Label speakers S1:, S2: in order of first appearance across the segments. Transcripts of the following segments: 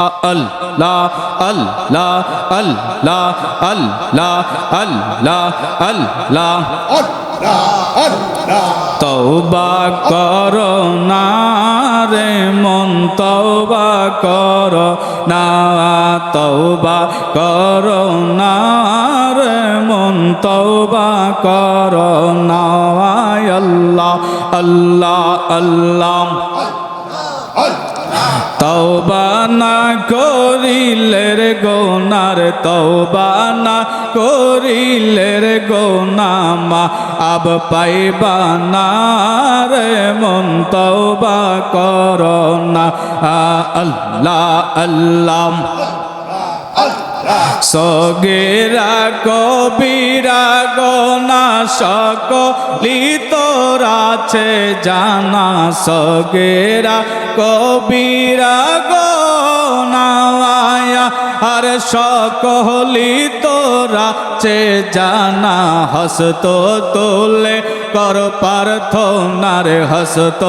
S1: আল্লাহ আল্লাহ আল্লাহ আল্লাহ আল্লাহ আল্লাহ তৌবা কর না রে মন তৌবা কর না তৌবা কর না রে মন তৌবা কর না আল্লাহ আল্লাহ আল্লাহ। তওবা না করিলে রে গোনার, তওবা না করিলে রে গোনামা আব পাইবা না রে মন, তওবা কর আল্লাহ আল্লাহ সগেরা কবিরা গনা সকলি তোরাছে জানা। সগেরা কবিরা গনায়া আর সকলি তোরা চে জানা। হসত তোলে কর প্রার্থনা রে হসত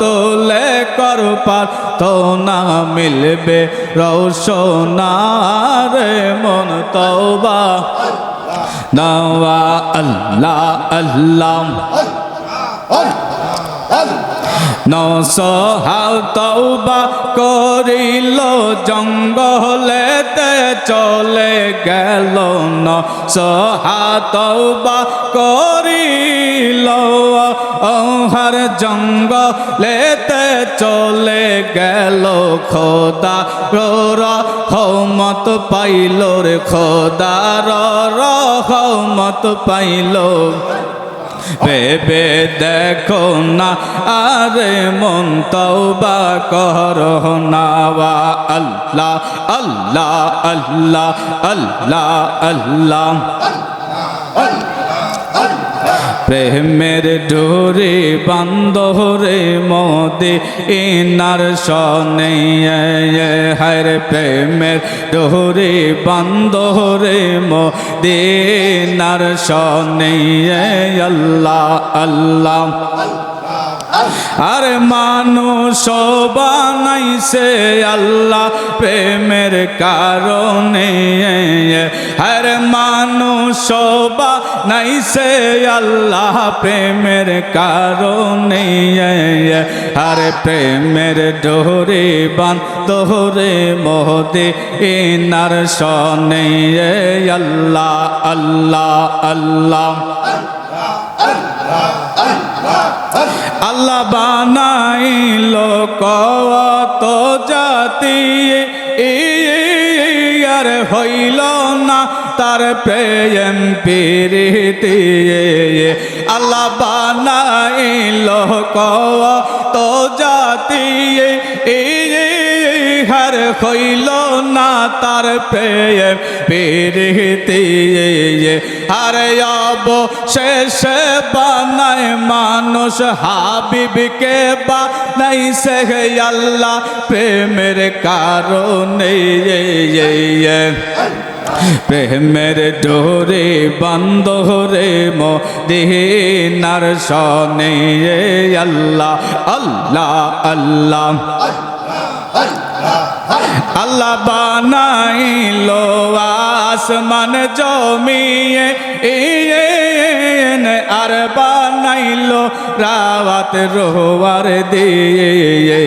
S1: তোলে কর প্রার্থনা মিলবে রৌশনা রে মন তওবা। নওয়া আল্লাহ আল্লাহ। নসহাল তৌবা করিল, জঙ্গলেতে চলে গেল নসহা তৌবা করিল। ওহার জঙ্গলেতে চলে গেল খোদা। রহমত পাইল রে খোদা খোদার রহমত পাইল। ভেবে দেখো না, আরে মন তওবা কর না, ওয়া আল্লাহ আল্লাহ আল্লাহ আল্লাহ আল্লাহ। প্রেমের ডোরে বান্ধরে মোদে ইনার সনে হর প্রেমের ডোরে বান্ধরে মোদে ইনার সনে আল্লাহ আল্লাহ। আরে মানুষ বানাইছে আল্লাহ প্রেমের কারণে আরে মানুষ বানাইছে আল্লাহ প্রেমের কারণে। আরে প্রেমের ডোরে বান বান্ধরে মোদে ইনার সনে। আল্লাহ আল্লাহ আল্লাহ। আল্লাহ বানাইল কত জাতি। আর হইল না তার প্রেম প্রীতি। আল্লাহ বানাইল কত জাতি। হার হইল না তার প্রেম প্রীতি। আর অব শেষে বানায় মানুষ হাবিবকে বানাই সে আল্লাহ প্রেমের কারণে। প্রেমের ডোরে বন্ধ রে মো দিনার সনে আল্লাহ আল্লাহ আল্লাহ। আল্লাহ বানাইল আসমান জমিয়ে আর বানাইল রাওয়াত রোয়ার দিয়ে।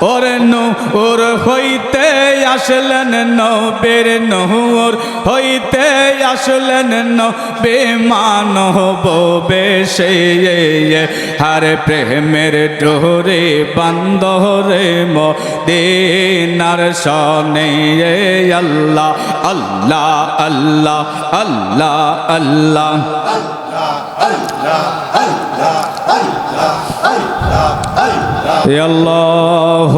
S1: ওর নূর হইতে আসলেন নবের নূর, হইতে আসলেন নবে মানব বেশে। হার প্রেমের ডোরে বান্দরে মদিনার সনে। আল্লাহ আল্লাহ আল্লাহ আল্লাহ আল্লাহ। আল্লাহ।